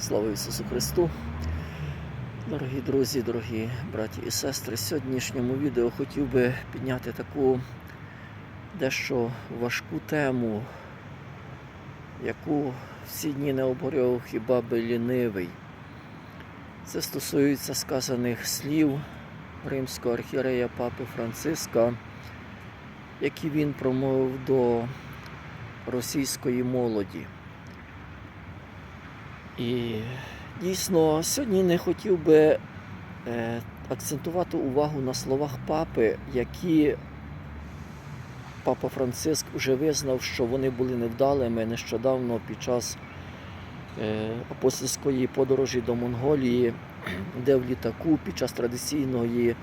Слава Ісусу Христу! Дорогі друзі, дорогі браті і сестри, в сьогоднішньому відео хотів би підняти таку дещо важку тему, яку всі дні не обговорював хіба би лінивий. Це стосується сказаних слів римського архієрея Папи Франциска, які він промовив до російської молоді. І дійсно сьогодні не хотів би е, акцентувати увагу на словах папи, які папа Франциск вже визнав, що вони були невдалими нещодавно під час е, апостольської подорожі до Монголії, де в літаку під час традиційної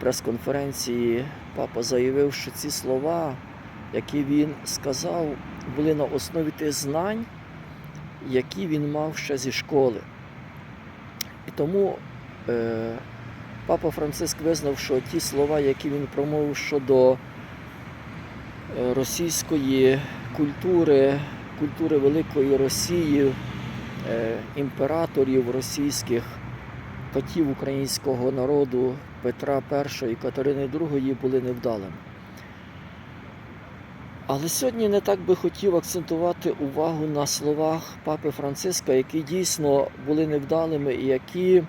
прес-конференції папа заявив, що ці слова, які він сказав, були на основі тих знань які він мав ще зі школи. І тому е, папа Франциск визнав, що ті слова, які він промовив щодо е, російської культури, культури Великої Росії, е, імператорів російських, катів українського народу Петра І і Катерини II були невдалими. Але сьогодні не так би хотів акцентувати увагу на словах папи Франциска, які дійсно були невдалими і які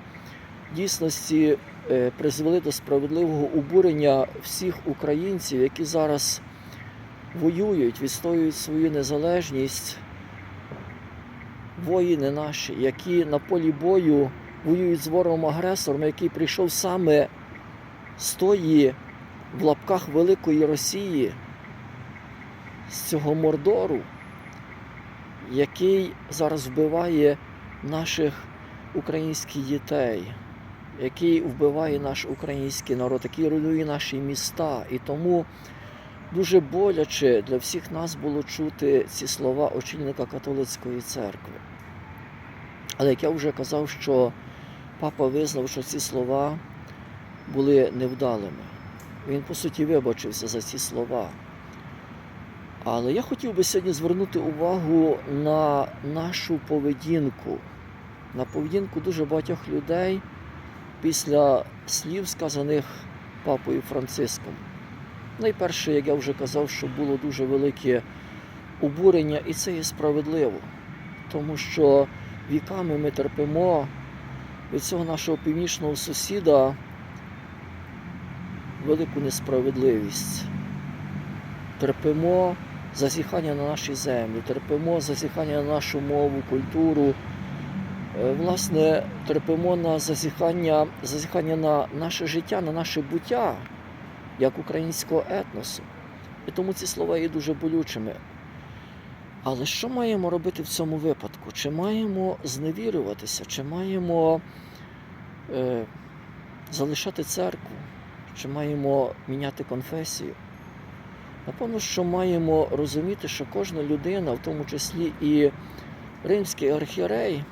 дійсності е, призвели до справедливого обурення всіх українців, які зараз воюють, відстоюють свою незалежність, воїни наші, які на полі бою воюють з ворогом-агресором, який прийшов саме з тої в лапках Великої Росії з цього мордору, який зараз вбиває наших українських дітей, який вбиває наш український народ, який руйнує наші міста. І тому дуже боляче для всіх нас було чути ці слова очільника католицької церкви. Але як я вже казав, що папа визнав, що ці слова були невдалими. Він, по суті, вибачився за ці слова. Але я хотів би сьогодні звернути увагу на нашу поведінку, на поведінку дуже багатьох людей після слів, сказаних папою Франциском. Найперше, як я вже казав, що було дуже велике обурення, і це є справедливо, тому що віками ми терпимо від цього нашого північного сусіда велику несправедливість. Терпимо зазіхання на наші землі, терпимо зазіхання на нашу мову, культуру. Е, Власне, терпимо на зазіхання, зазіхання на наше життя, на наше буття як українського етносу. І тому ці слова є дуже болючими. Але що маємо робити в цьому випадку? Чи маємо зневірюватися, чи маємо е, залишати церкву, чи маємо міняти конфесію? Напевно, що маємо розуміти, що кожна людина, в тому числі і римський архієрей,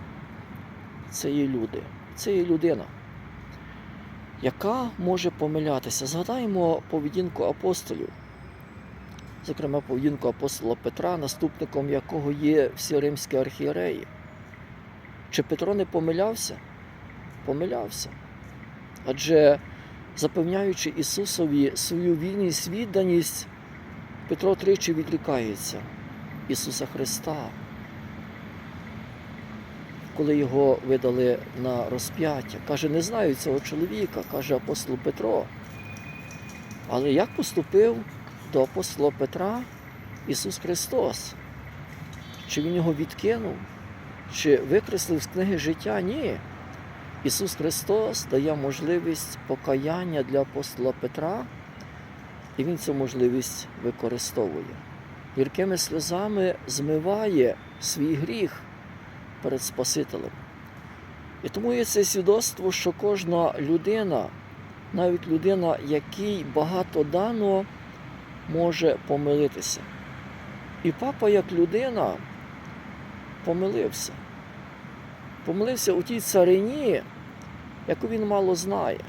це є люди, це є людина, яка може помилятися. Згадаємо поведінку апостолів, зокрема, поведінку апостола Петра, наступником якого є всі римські архієреї. Чи Петро не помилявся? Помилявся. Адже запевняючи Ісусові свою вільність, відданість, Петро тричі відрікається Ісуса Христа, коли його видали на розп'яття. Каже, не знаю цього чоловіка, каже апостол Петро. Але як поступив до апостола Петра Ісус Христос? Чи Він його відкинув, чи викреслив з книги життя? Ні. Ісус Христос дає можливість покаяння для апостола Петра. І він цю можливість використовує. Гіркими сльозами змиває свій гріх перед Спасителем. І тому є це свідоцтво, що кожна людина, навіть людина, якій багато дано, може помилитися. І папа, як людина, помилився. Помилився у тій царині, яку він мало знає.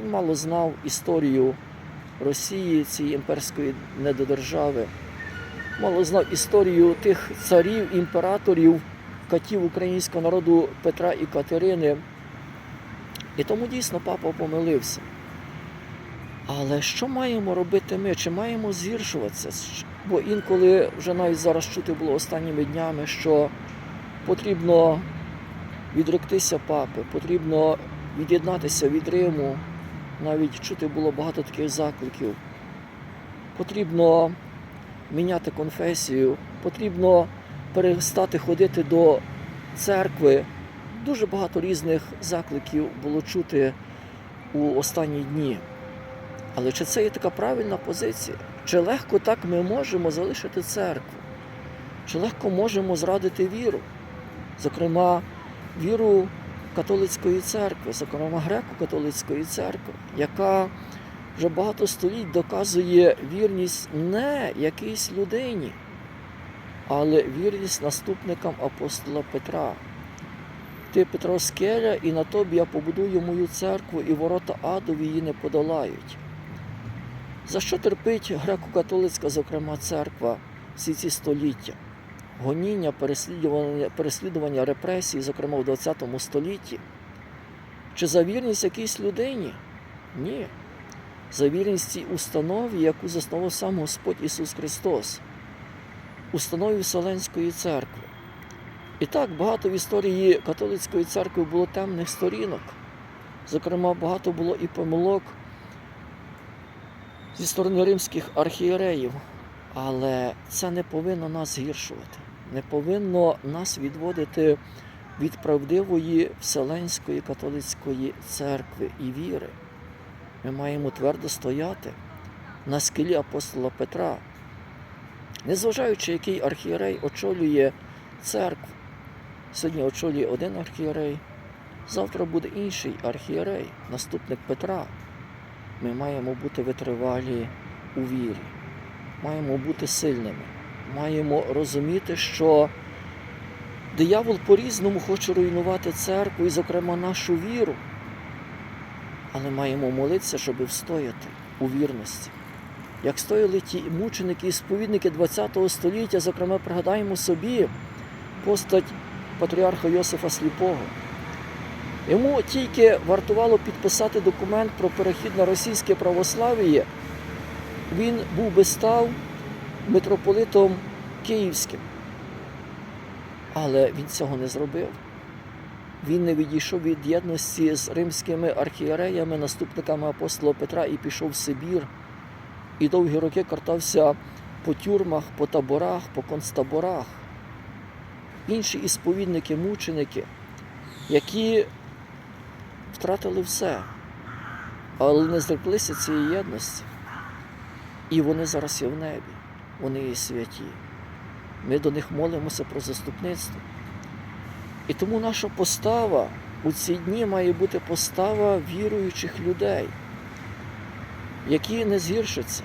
Він мало знав історію Росії, цієї імперської недодержави, мало знав історію тих царів, імператорів, катів українського народу Петра і Катерини. І тому дійсно папа помилився. Але що маємо робити ми? Чи маємо згіршуватися? Бо інколи вже навіть зараз чути було останніми днями, що потрібно відректися папи, потрібно від'єднатися від Риму. Навіть чути було багато таких закликів. Потрібно міняти конфесію, потрібно перестати ходити до церкви. Дуже багато різних закликів було чути у останні дні. Але чи це є така правильна позиція? Чи легко так ми можемо залишити церкву? Чи легко можемо зрадити віру? Зокрема, віру католицької церкви, зокрема греко-католицької церкви, яка вже багато століть доказує вірність не якійсь людині, але вірність наступникам апостола Петра. Ти Петро скеля, і на тобі я побудую мою церкву, і ворота адові її не подолають. За що терпить греко-католицька, зокрема, церква всі ці століття? Гоніння, переслідування, переслідування репресій, зокрема в ХХ столітті? Чи за вірність якійсь людині? Ні. За вірність цій установі, яку заснував сам Господь Ісус Христос, установі Вселенської церкви. І так, багато в історії католицької церкви було темних сторінок. Зокрема, багато було і помилок зі сторони римських архієреїв. Але це не повинно нас згіршувати, не повинно нас відводити від правдивої Вселенської католицької церкви і віри. Ми маємо твердо стояти на скелі апостола Петра, незважаючи, який архієрей очолює церкву. Сьогодні очолює один архієрей, завтра буде інший архієрей, наступник Петра. Ми маємо бути витривалі у вірі, маємо бути сильними, маємо розуміти, що диявол по-різному хоче руйнувати церкву і, зокрема, нашу віру. Але маємо молитися, щоб встояти у вірності. Як стояли ті мученики і сповідники ХХ століття, зокрема, пригадаємо собі постать патріарха Йосифа Сліпого. Йому тільки вартувало підписати документ про перехід на російське православ'я, він був би став митрополитом Київським. Але він цього не зробив. Він не відійшов від єдності з римськими архієреями, наступниками апостола Петра і пішов в Сибір. І довгі роки картався по тюрмах, по таборах, по концтаборах. Інші ісповідники, мученики, які втратили все, але не зреклися цієї єдності. І вони зараз є в небі, вони є святі. Ми до них молимося про заступництво. І тому наша постава у ці дні має бути постава віруючих людей, які не згіршаться,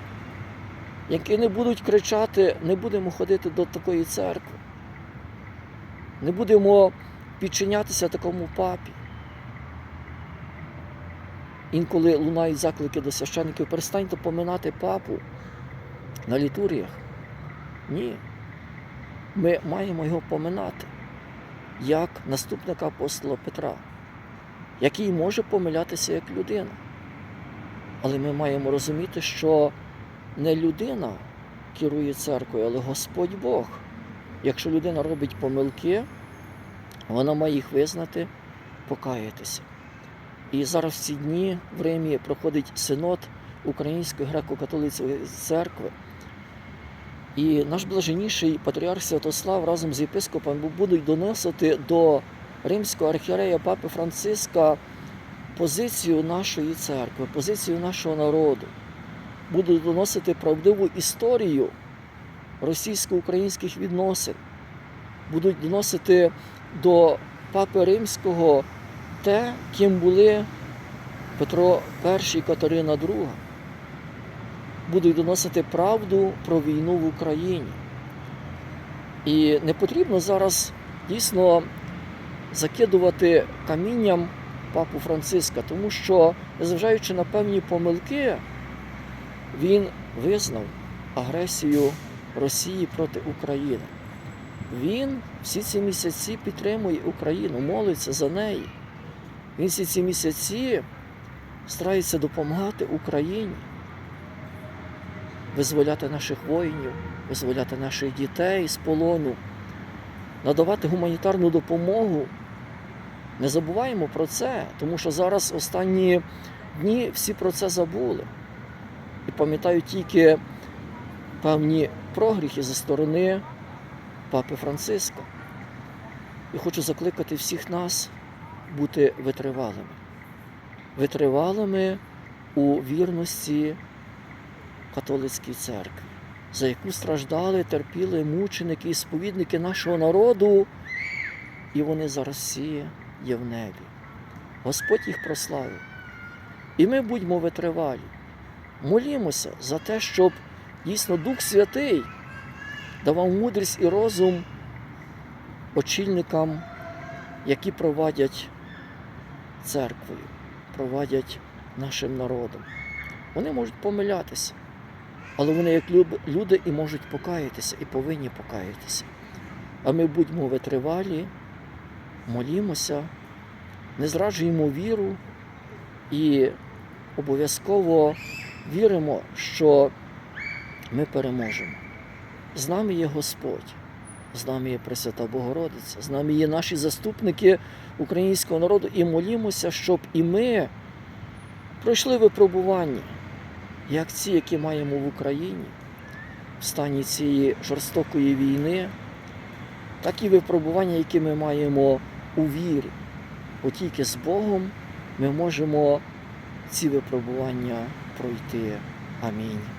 які не будуть кричати, не будемо ходити до такої церкви, не будемо підчинятися такому папі. Інколи лунають заклики до священників, перестаньте поминати папу на літургіях. Ні. Ми маємо його поминати як наступника апостола Петра, який може помилятися як людина. Але ми маємо розуміти, що не людина керує церквою, але Господь Бог. Якщо людина робить помилки, вона має їх визнати, покаятися. І зараз в ці дні в Римі проходить синод Української греко-католицької церкви. І наш блаженніший патріарх Святослав разом з єпископом будуть доносити до римського архієрея Папи Франциска позицію нашої церкви, позицію нашого народу. Будуть доносити правдиву історію російсько-українських відносин, будуть доносити до Папи Римського те, ким були Петро І і Катерина II будуть доносити правду про війну в Україні. І не потрібно зараз дійсно закидувати камінням папу Франциска, тому що, незважаючи на певні помилки, він визнав агресію Росії проти України. Він всі ці місяці підтримує Україну, молиться за неї. Він всі ці місяці старається допомагати Україні, визволяти наших воїнів, визволяти наших дітей з полону, надавати гуманітарну допомогу. Не забуваємо про це, тому що зараз останні дні всі про це забули. І пам'ятають тільки певні прогріхи зі сторони Папи Франциска. І хочу закликати всіх нас бути витривалими. Витривалими у вірності католицькій церкві, за яку страждали, терпіли мученики і сповідники нашого народу, і вони зараз всі є в небі. Господь їх прославив. І ми будьмо витривалі. Молімося за те, щоб дійсно Дух Святий давав мудрість і розум очільникам, які провадять церквою, провадять нашим народом. Вони можуть помилятися, але вони як люди і можуть покаятися, і повинні покаятися. А ми будьмо витривалі, молімося, не зраджуємо віру і обов'язково віримо, що ми переможемо. З нами є Господь, з нами є Пресвята Богородиця, з нами є наші заступники українського народу і молімося, щоб і ми пройшли випробування, як ці, які маємо в Україні, в стані цієї жорстокої війни, так і випробування, які ми маємо у вірі. Бо тільки з Богом ми можемо ці випробування пройти. Амінь.